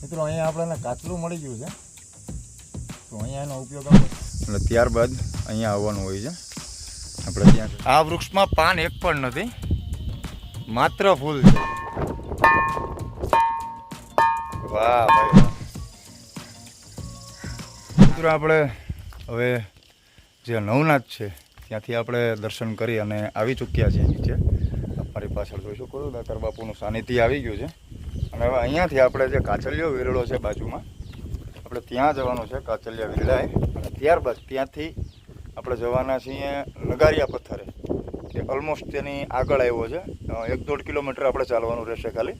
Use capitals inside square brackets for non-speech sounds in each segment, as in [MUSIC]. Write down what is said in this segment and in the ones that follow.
મિત્રો અહીંયા આપણને કાચલું મળી ગયું છે. તો અહીંયા એનો ઉપયોગ એટલે ત્યારબાદ અહીંયા આવવાનું હોય છે. આપણે ત્યાં આ વૃક્ષમાં પાન એક પણ નથી માત્ર ફૂલ છે. વાહ ભાઈ મિત્રો આપણે હવે જે નવનાથ છે ત્યાંથી આપણે દર્શન કરી અને આવી ચૂક્યા છીએ નીચે. મારી પાછળ જોઈ શકો છો દાતાર બાપુનું સાનિધ્ય આવી ગયું છે. અને હવે અહીંયાથી આપણે જે કાચલિયો વિરળો છે બાજુમાં, આપણે ત્યાં જવાનું છે કાચલિયા વિરળાએ અને ત્યારબાદ ત્યાંથી આપણે જવાના છીએ નગારિયા પથ્થરે, કે ઓલમોસ્ટ તેની આગળ આવ્યો છે. એક દોઢ કિલોમીટર આપણે ચાલવાનું રહેશે ખાલી.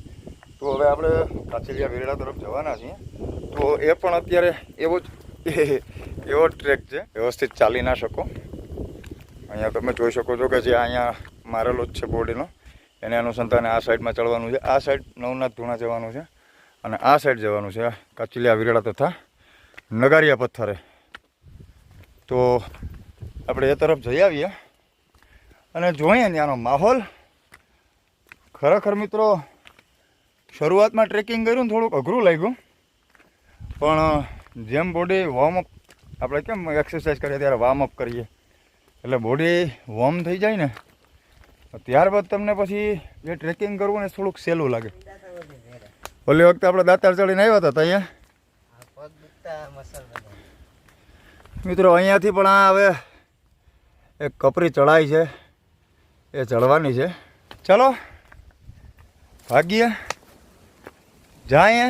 તો હવે આપણે કાચલિયા વિરડા તરફ જવાના છીએ. તો એ પણ અત્યારે એવો જ, [LAUGHS] એવો ટ્રેક છે. વ્યવસ્થિત ચાલી ના શકો. અહીંયા તમે જોઈ શકો છો કે જે અહીંયા મારેલો જ છે બોડીનો. એને અનુસંધાને આ સાઈડમાં ચડવાનું છે. આ સાઈડ નવનાથ ધૂણા જવાનું છે અને આ સાઈડ જવાનું છે કાચિલિયા વિરળા તથા નગારિયા પથ્થરે. તો આપણે એ તરફ જઈ આવીએ અને જોઈએ ત્યાંનો માહોલ. ખરેખર મિત્રો, શરૂઆતમાં ટ્રેકિંગ કર્યું ને થોડુંક અઘરું લાગ્યું. પણ, જેમ બોડી વોર્મઅપ આપણે કેમ એક્સરસાઇઝ કરીએ ત્યારે વોર્મઅપ કરીએ. એટલે બોડી વોર્મ થઈ જાય ને ત્યારબાદ તમને પછી જે ટ્રેકિંગ કરવું ને થોડુંક સહેલું લાગે. ઓલી વખતે આપણે દાતાર ચડીને આવ્યા હતા અહીંયા? મિત્રો, અહીંયાથી પણ આ હવે એક કપરી ચડાઈ છે. એ ચડવાની છે. ચલો, ભાગીએ, જાઈએ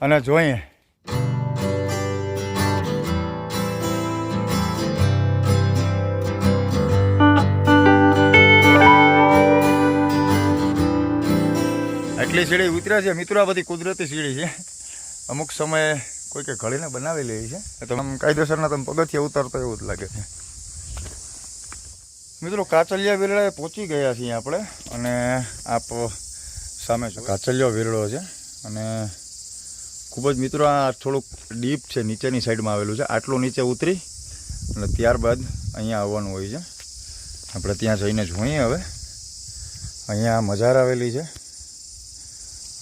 અને જોઈએ. આટલી સીડી ઉતર્યા છે? મિત્રો, આ બધી કુદરતી સીડી છે. અમુક સમયે કોઈ કે ઘડીને બનાવેલી છે. તમે કાયદેસરના તમે પગથિયા ઉતરતો એવું જ લાગે છે. મિત્રો, કાચલિયા વિરળાએ પહોંચી ગયા છીએ આપણે અને આપ સામે છો કાચલિયો વિરળો છે અને ખૂબ જ મિત્રો, આ થોડુંક ડીપ છે, નીચેની સાઈડમાં આવેલું છે. આટલું નીચે ઉતરી અને ત્યારબાદ અહીંયા આવવાનું હોય છે. આપણે ત્યાં જઈને જોઈએ હવે. અહીંયા મજાર આવેલી છે.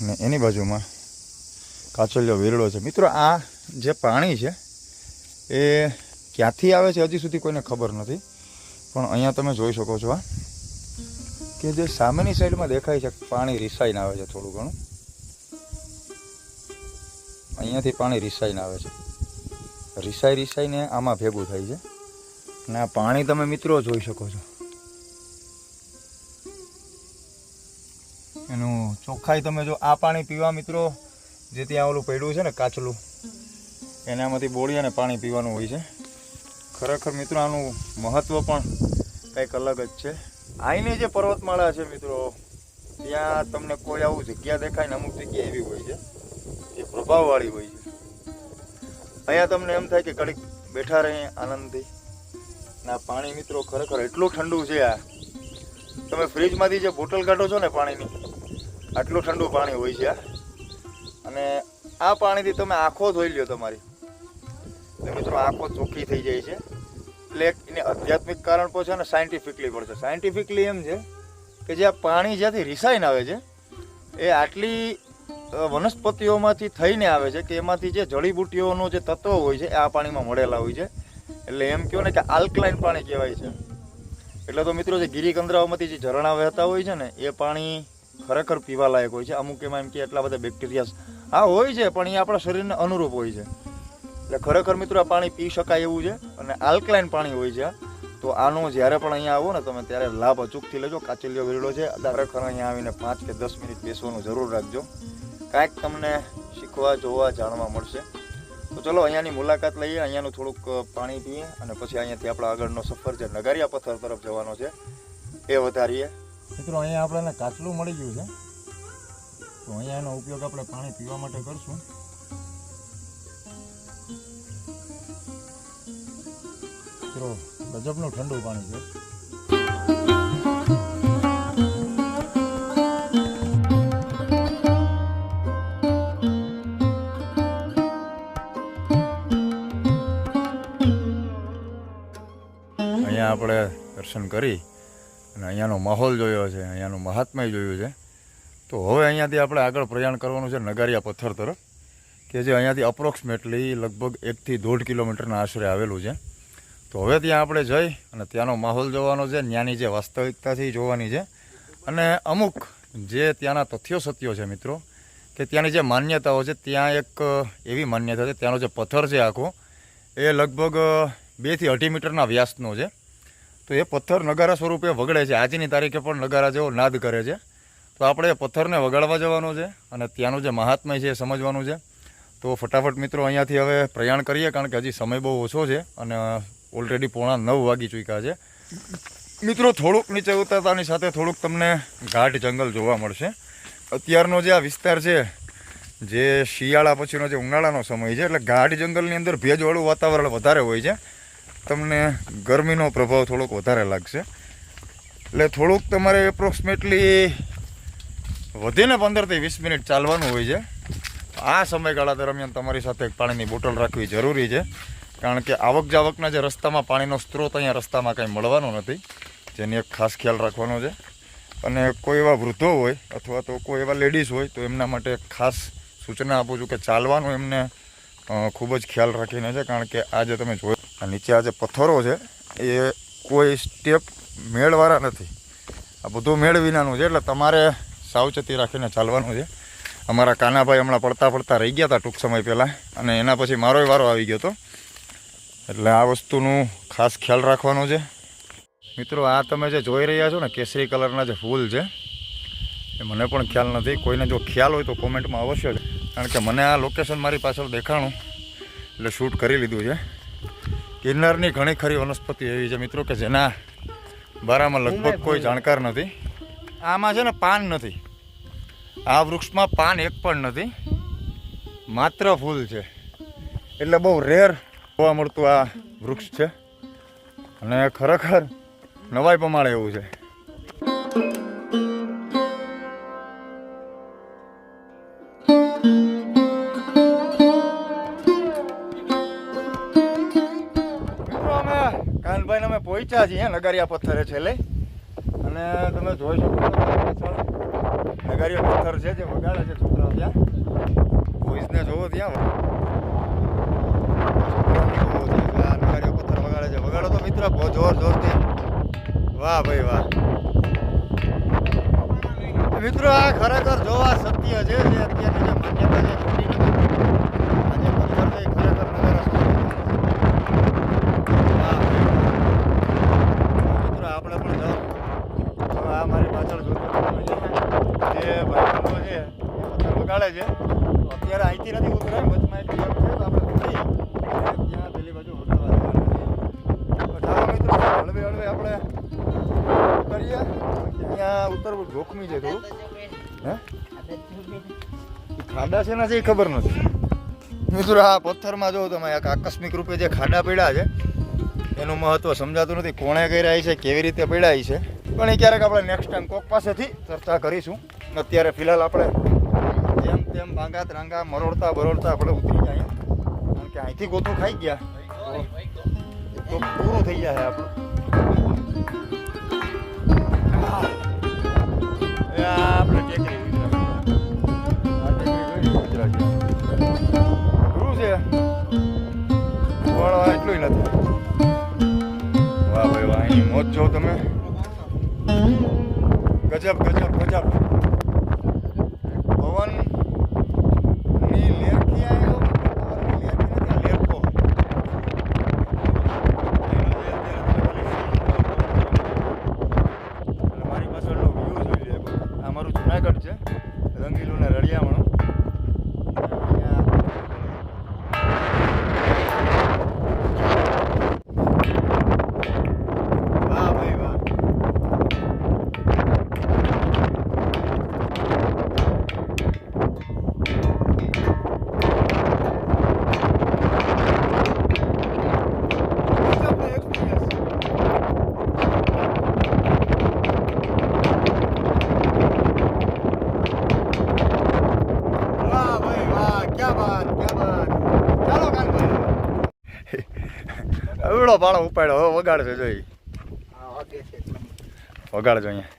અને એની બાજુમાં કાચલિયો વેરડો છે. મિત્રો, આ જે પાણી છે, એ ક્યાંથી આવે છે હજી સુધી કોઈને ખબર નથી, પણ અહીંયા તમે જોઈ શકો છો આ, કે જે સામેની સાઈડમાં દેખાય છે, પાણી રિસાઈને આવે છે થોડું ઘણું. અહીંયાથી પાણી રિસાઈને આવે છે. રિસાઈ રિસાઈને આમાં ભેગું થાય છે. અને આ પાણી તમે મિત્રો જોઈ શકો છો. એનું ચોખ્ખાઈ તમે જો આ પાણી પીવા મિત્રો, જે ત્યાં ઓલું પડ્યું છે ને કાચલું, એનામાંથી બોળી અને પાણી પીવાનું હોય છે. ખરેખર મિત્રો આનું મહત્ત્વ પણ કંઈક અલગ જ છે. અહીંની જે પર્વતમાળા છે મિત્રો, ત્યાં તમને કોઈ આવું જગ્યા દેખાય ને અમુક જગ્યા એવી હોય છે એ પ્રભાવવાળી હોય છે. અહીંયા તમને એમ થાય કે કડીક બેઠા રહીએ આનંદથી. ના પાણી મિત્રો ખરેખર એટલું ઠંડુ છે આ. તમે ફ્રીજમાંથી જે બોટલ કાઢો છો ને પાણીની આટલું ઠંડુ પાણી હોય છે. અને આ પાણીથી તમે આંખો ધોઈ લ્યો તમારી. મિત્રો આંખો ચોખ્ખી થઈ જાય છે. એટલે એને આધ્યાત્મિક કારણ પણ છે અને સાયન્ટિફિકલી પણ છે. સાયન્ટિફિકલી એમ છે કે જે આ પાણી જ્યાંથી રિસાઈને આવે છે, એ આટલી વનસ્પતિઓમાંથી થઈને આવે છે કે એમાંથી જે જડીબુટ્ટીઓનો જે તત્વ હોય છે, એ આ પાણીમાં મળેલા હોય છે. એટલે એમ કહો ને કે આલ્કલાઇન પાણી કહેવાય છે. એટલે તો મિત્રો જે ગિરિકંદ્રાઓમાંથી જે ઝરણા વહેતા હોય છે ને, એ પાણી ખરેખર પીવા લાયક હોય છે. અમુક એમાં એમ કે એટલા બધા બેક્ટેરિયા હા, હોય છે, પણ એ આપણા શરીરને અનુરૂપ હોય છે. એટલે ખરેખર મિત્રો, આ પાણી પી શકાય એવું છે અને આલ્કલાઇન પાણી હોય છે. તો આનો જ્યારે પણ અહીંયા આવો ને, તમે ત્યારે લાભ અચૂકથી લેજો. કાચલિયો વેરડો છે. ખરેખર અહીંયા આવીને પાંચ કે દસ મિનિટ બેસવાનું જરૂર રાખજો. કાંઈક તમને શીખવા, જોવા, જાણવા મળશે. તો ચલો, અહીંયાની મુલાકાત લઈએ. અહીંયાનું થોડુંક પાણી પીએ અને પછી અહીંયાથી આપણા આગળનો સફર છે. નગારિયા પથ્થર તરફ જવાનો છે. એ વધારીએ. મિત્રો, અહીંયા આપણને કાચલું મળી ગયું છે. તો અહીંયા એનો ઉપયોગ આપણે પાણી પીવા માટે કરશું. મિત્રો, ગજબનું ઠંડુ પાણી છે. અહીંયા આપણે દર્શન કરી. અને અહીંયાનો માહોલ જોયો છે, અહીંયાનું મહાત્મય જોયું છે. તો હવે અહીંયાથી આપણે આગળ પ્રયાણ કરવાનું છે નગારિયા પથ્થર તરફ, કે જે અહીંયાથી અપ્રોક્સિમેટલી લગભગ એકથી દોઢ કિલોમીટરના આશરે આવેલું છે. તો હવે ત્યાં આપણે જઈ અને ત્યાંનો માહોલ જોવાનો છે, ત્યાંની જે વાસ્તવિકતા છે એ જોવાની છે. અને અમુક જે ત્યાંના તથ્યો સત્યો છે મિત્રો, કે ત્યાંની જે માન્યતાઓ છે, ત્યાં એક એવી માન્યતા છે, ત્યાંનો જે પથ્થર છે આખો, એ લગભગ બેથી અઢી મીટરના વ્યાસનો છે. તો એ પથ્થર નગારા સ્વરૂપે વગડે છે. આજની તારીખે પણ નગારા જેવો નાદ કરે છે. તો આપણે એ પથ્થરને વગાડવા જવાનો છે અને ત્યાંનું જે મહાત્મય છે એ સમજવાનું છે. તો ફટાફટ મિત્રો અહીંયાથી હવે પ્રયાણ કરીએ કારણ કે હજી સમય બહુ ઓછો છે અને ઓલરેડી પોણા નવ વાગી ચૂક્યા છે. મિત્રો થોડુંક નીચે ઉતરતાની સાથે થોડુંક તમને ઘાટ જંગલ જોવા મળશે. અત્યારનો જે આ વિસ્તાર છે, જે શિયાળા પછીનો જે ઉનાળાનો સમય છે, એટલે ઘાટ જંગલની અંદર ભેજવાળું વાતાવરણ વધારે હોય છે. તમને ગરમીનો પ્રભાવ થોડોક વધારે લાગશે. એટલે થોડુંક તમારે એપ્રોક્સિમેટલી વધીને પંદરથી વીસ મિનિટ ચાલવાનું હોય છે. આ સમયગાળા દરમિયાન તમારી સાથે પાણીની બોટલ રાખવી જરૂરી છે. કારણ કે આવક જાવકના જે રસ્તામાં પાણીનો સ્ત્રોત અહીંયા રસ્તામાં કંઈ મળવાનો નથી, જેની એક ખાસ ખ્યાલ રાખવાનો છે. અને કોઈ એવા વૃદ્ધો હોય અથવા તો કોઈ એવા લેડીઝ હોય, તો એમના માટે ખાસ સૂચના આપું છું કે ચાલવાનું એમને ખૂબ જ ખ્યાલ રાખીને છે. કારણ કે આજે તમે આ નીચે આ જે પથ્થરો છે, એ કોઈ સ્ટેપ મેળવાળા નથી. આ બધું મેળ વિનાનું છે, એટલે તમારે સાવચેતી રાખીને ચાલવાનું છે. અમારા કાનાભાઈ હમણાં પડતા પડતા રહી ગયા હતા ટૂંક સમય પહેલાં, અને એના પછી મારોય વારો આવી ગયો હતો. એટલે આ વસ્તુનું ખાસ ખ્યાલ રાખવાનો છે. મિત્રો, આ તમે જે જોઈ રહ્યા છો ને, કેસરી કલરના જે ફૂલ છે, એ મને પણ ખ્યાલ નથી. કોઈને જો ખ્યાલ હોય તો કોમેન્ટમાં અવશ્ય કારણ કે મને આ લોકેશન મારી પાછળ દેખાણું, એટલે શૂટ કરી લીધું છે. કિન્નરની ઘણી ખરી વનસ્પતિ એવી છે મિત્રો કે જેના બારામાં લગભગ કોઈ જાણકાર નથી. આમાં છે ને પાન નથી. આ વૃક્ષમાં પાન એક પણ નથી. માત્ર ફૂલ છે. એટલે બહુ રેર જોવા મળતું આ વૃક્ષ છે. અને ખરેખર નવાઈ પ્રમાણે એવું છે. પહોંચ્યા છીએ નગારિયા પથ્થરે છેલ્લે અને તમે જોઈ શકો પાછળ નગારિયા પથ્થર છે, જે વગાડે છે છોકરાઓ ત્યાં. બોઈઝને જોવો ત્યાં. આ પથ્થર વગાડે છે. વગાડો તો મિત્ર જોર જોરથી. વાહ ભાઈ વાહ. મિત્રો, આ ખરેખર જોવા સત્ય છે, જે અત્યારની જે માન્યતા છે ખોટી નથી આ જે પથ્થર છે એ ખરેખર નગારા વાહ ભાઈ વાહ. મિત્રો આપણે પણ જાઓ હવે આ મારી પાછળ જોતો તમે જે ભાઈબંધો છે એ પથ્થર વગાડે છે તો અત્યારે અહીંથી નથી ઉતરાય વચમાં એક ગેપ છે તો આપણે ઉતરી અને ત્યાં પેલી બાજુ વગાડવા જવાનું છે તો ચાલો મિત્રો હળવે હળવે આપણે કરીએ અહીંયા ઉતરવું જોખમી છે થોડું હે ખાડા છે નથી ખબર નથી. મિત્રો, આ પથ્થરમાં જો તમે એક આકસ્મિક રૂપે જે ખાડા પડ્યા છે, એનું મહત્વ સમજાતું નથી. કોણે કર્યા છે, કેવી રીતે પડ્યા છે. પણ એ ક્યારેક આપણે નેક્સ્ટ ટાઈમ કોક પાસેથી ચર્ચા કરીશું. અત્યારે ફિલહાલ આપણે જેમ તેમ ભાંગા ત્રાંગા મરોડતા બરોડતા આપણે ઉતરી જાય કારણ કે અહીંથી ગોતું ખાઈ ગયા. તો પૂરું થઈ જાય આપણું. આપણે વળવા વાહ ભાઈ વાહ એની મોજ જો તમે? ગજબ ગજબ ગજબ. કેવડો ભાળો ઉપાડ્યો? હવે વગાડશે જોઈ વગાડજો અહીંયા.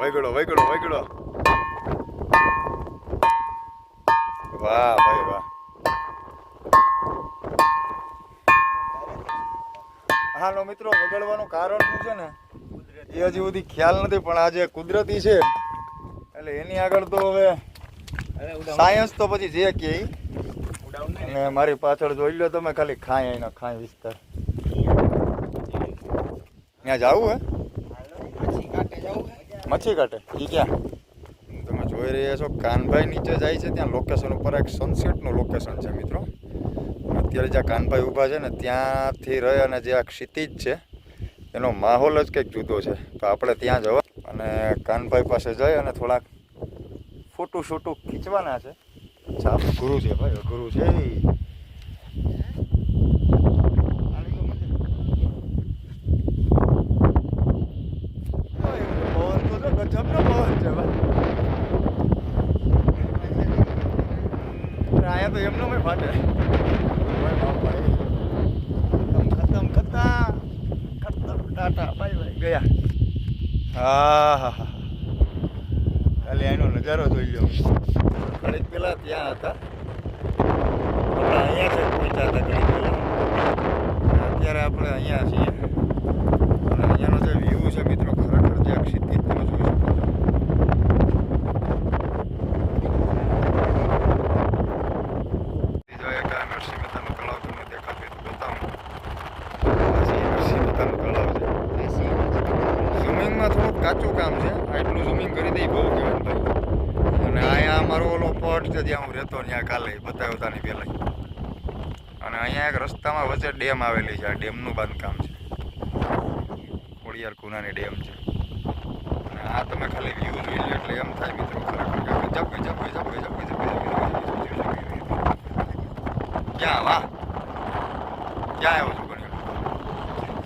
વગડો? વગડો વગડો વાહ ભાઈ વાહ. મિત્રો વગડવાનું કારણ શું છે ને? એ હજી સુધી ખ્યાલ નથી પણ આજે કુદરતી છે એટલે એની આગળ તો હવે સાયન્સ તો પછી જે કે. અને મારી પાછળ જોઈ લો તમે ખાલી ખાય એનો ખાય વિસ્તાર. ત્યાં જવું હે? મચ્છી કાટે એ ક્યાં? તમે જોઈ રહ્યા છો કાનભાઈ નીચે જાય છે ત્યાં લોકેશન ઉપર એક સનસેટનું લોકેશન છે મિત્રો. અત્યારે જ્યાં કાનભાઈ ઊભા છે ને ત્યાંથી રહે અને જે આ ક્ષિતિજ છે એનો માહોલ જ કંઈક જુદો છે. તો આપણે ત્યાં જવા અને કાનભાઈ પાસે જઈ અને થોડાક ફોટો શોટો ખીચવાના છે. ગુરુ છે ભાઈ, ગુરુ છે ઈ. આની તો મજા. ઓય, પવન તો જો ગજબનો પવન છે ભાઈ. અરે આયા તો એમનો મેં ફાટે ઓય બાપા, એ. ખતમ ખતમ ખતમ ખતમ ટાટા બાય બાય ગયા હા હા હા ખાલી એનો નજારો જોઈ લો ઘણી પેલા ત્યાં હતા. અહીંયા છે, પહોંચ્યા હતા ઘણી પહેલા. અત્યારે આપણે અહીંયા છીએ. અને અહીંયાનો જે વ્યૂ છે મિત્રો, ખરેખર જે ક્ષિતિજ તમે જોઈ શકો છો બીજો એક આ નરસિંહ મહેતાનું તળાવ તમને દેખાતું હોય તો બતાવું આ છે નરસિંહ મહેતાનું તળાવ છે સ્વિમિંગમાં થોડુંક કાચું કામ છે આટલું ઝૂમિંગ કરી દઈ બહુ કહેવાય ભાઈ અને અહીંયા અમારો ઓલો પટ છે જ્યાં હું રહેતો ત્યાં કાલે બતાવ્યો તાની પહેલાં અને અહીંયા એક રસ્તામાં વચ્ચે ડેમ આવેલી છે આ ડેમનું બાંધકામ છે ખોડિયાર કુનાની ડેમ છે અને આ તમે ખાલી વ્યૂ જોઈ લો એટલે એમ થાય મિત્રો ખરેખર જપી ગજબ ગજબ ગજબ ગજબ ક્યાં વાહ ક્યાં આવ્યો છોકરીઓ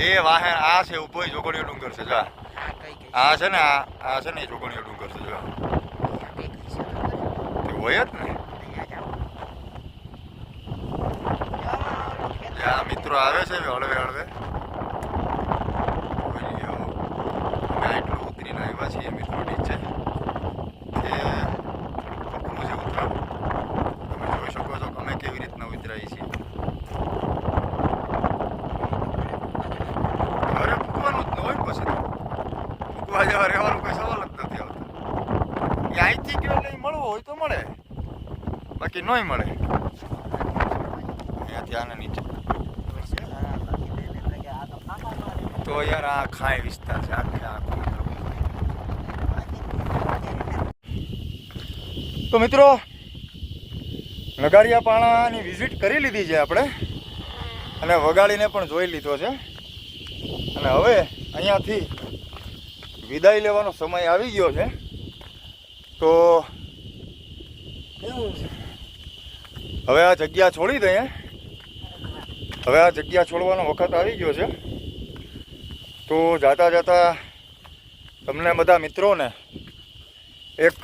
એ વાહે આ છે ઊભો જોગણીયો ડુંગર છે જા આ છે ને, આ છે ને એ જોગણીયો ડુંગર છે, જો. તે હોય જ ને. આ મિત્રો આવે છે હળવે હળવે. આટલું ઉતરીને આવ્યા છીએ મિત્રો નીચે. કે અઘરું છે તમે જોઈ શકો છો અમે કેવી રીતના ઉતરાઈ છીએ અરે ફૂકવાનું જ ન હોય પછી તો ફૂકવા જેવા રહેવાનું કોઈ સવાલ જ નથી આવતો એ અહીંથી ગયો ઈ હોય તો મળે. બાકી નહીં મળે. અહીંયાથી આને નીચે. તો યાર આ ખાય વિસ્તાર છે, આખે આખો તો મિત્રો નગારિયા પાણાની વિઝિટ કરી લીધી છે આપણે. અને વગાડીને પણ જોઈ લીધો છે. અને હવે અહીંયાથી વિદાય લેવાનો સમય આવી ગયો છે. તો હવે આ જગ્યા છોડી દઈએ. હવે આ જગ્યા છોડવાનો વખત આવી ગયો છે. તો જાતા જાતા તમને બધા મિત્રોને એક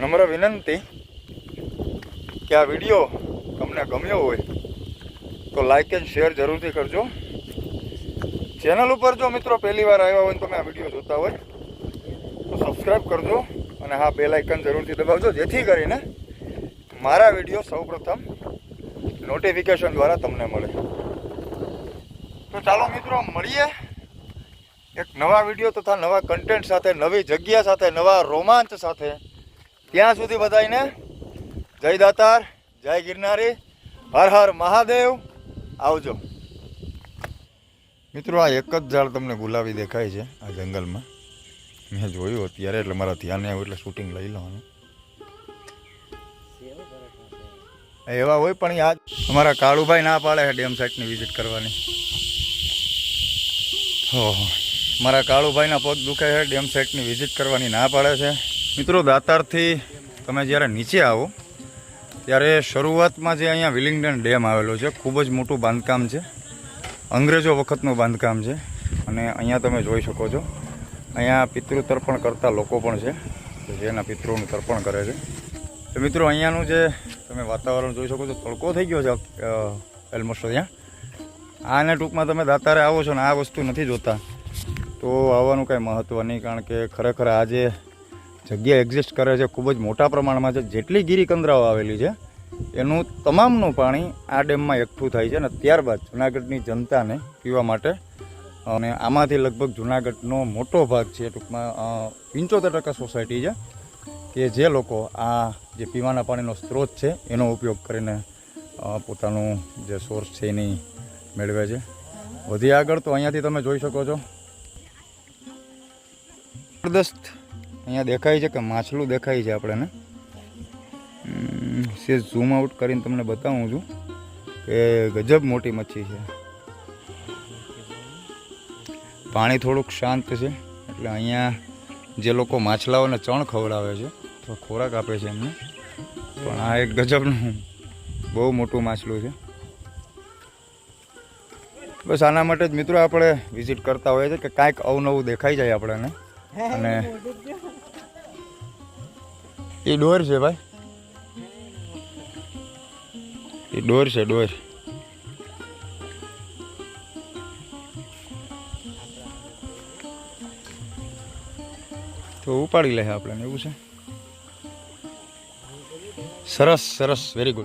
નમ્ર વિનંતી કે આ વીડિયો તમને ગમ્યો હોય તો લાઈક એન્ડ શેર જરૂરથી કરજો. ચેનલ ઉપર જો મિત્રો પહેલી વાર આવ્યા હોય તમે આ વીડિયો જોતા હોય સબસ્ક્રાઈબ કરજો અને હા બેલ આઇકન જરૂરથી દબાવજો, જેથી કરીને મારા વીડિયો સૌપ્રથમ નોટિફિકેશન દ્વારા તમને મળે. તો ચાલો મિત્રો, મળીએ એક નવા વીડિયો તથા નવા કન્ટેન્ટ સાથે, નવી જગ્યા સાથે, નવા રોમાંચ સાથે. ત્યાં સુધી બધાને જય દાતાર, જય ગિરનારી, હર હર મહાદેવ. આવજો. મિત્રો, આ એક જ ઝાડ તમને ગુલાબી દેખાય છે, આ જંગલમાં. મેં જોયું અત્યારે એટલે મારા ધ્યાને આવ્યું એટલે શૂટિંગ લઈ લેવાનું. એવા હોય પણ યાદ, અમારા કાળુભાઈ ના પાડે છે ડેમ સાઇટની વિઝિટ કરવાની. ઓહો, મારા કાળુભાઈના પગ દુખે છે, ડેમ સાઇટની વિઝિટ કરવાની ના પાડે છે. મિત્રો, દાતારથી તમે જ્યારે નીચે આવો, ત્યારે શરૂઆતમાં જે અહીંયા વિલિંગડન ડેમ આવેલો છે, ખૂબ જ મોટું બાંધકામ છે. અંગ્રેજો વખતનું બાંધકામ છે. અને અહીંયા તમે જોઈ શકો છો. અહીંયા પિતૃ તર્પણ કરતા લોકો પણ છે જેના પિતૃનું તર્પણ કરે છે. તો મિત્રો, અહીંયાનું જે તમે વાતાવરણ જોઈ શકો છો, તડકો થઈ ગયો છે ઓલમોસ્ટ ત્યાં આને ટૂંકમાં તમે દાતારે આવો છો ને, આ વસ્તુ નથી જોતા. તો આવવાનું કાંઈ મહત્ત્વ નહીં, કારણ કે ખરેખર આ જે જગ્યા એક્ઝિસ્ટ કરે છે, ખૂબ જ મોટા પ્રમાણમાં છે. જેટલી ગિરિકંદરાઓ આવેલી છે, એનું તમામનું પાણી આ ડેમમાં એકઠું થાય છે અને ત્યારબાદ જુનાગઢની જનતાને પીવા માટે અને આમાંથી લગભગ જુનાગઢનો મોટો ભાગ છે, ટૂંકમાં પંચોતેર ટકા સોસાયટી છે, કે જે લોકો આ જે પીવાના પાણીનો સ્ત્રોત છે, એનો ઉપયોગ કરીને પોતાનું જે સોર્સ છે એની મેળવે છે. વધી આગળ તો અહીંયાથી તમે જોઈ શકો છો. જબરદસ્ત અહીંયા દેખાય છે કે માછલું દેખાય છે આપણને. સે ઝૂમ આઉટ કરીને તમને બતાવું છું કે ગજબ મોટી મચ્છી છે. પાણી થોડુંક શાંત છે. એટલે અહીંયા જે લોકો માછલાઓને ચણ ખવડાવે છે તો ખોરાક આપે છે એમને. પણ આ એક ગજબનું બહુ મોટું માછલું છે. બસ આના માટે જ મિત્રો આપણે વિઝિટ કરતા હોઈએ છીએ કે કાંઈક અવનવું દેખાઈ જાય આપણને. અને એ ડોર છે ભાઈ. એ ડોર છે, ડોર. તો ઉપાડી લે આપણે એવું છે? સરસ સરસ વેરી ગુડ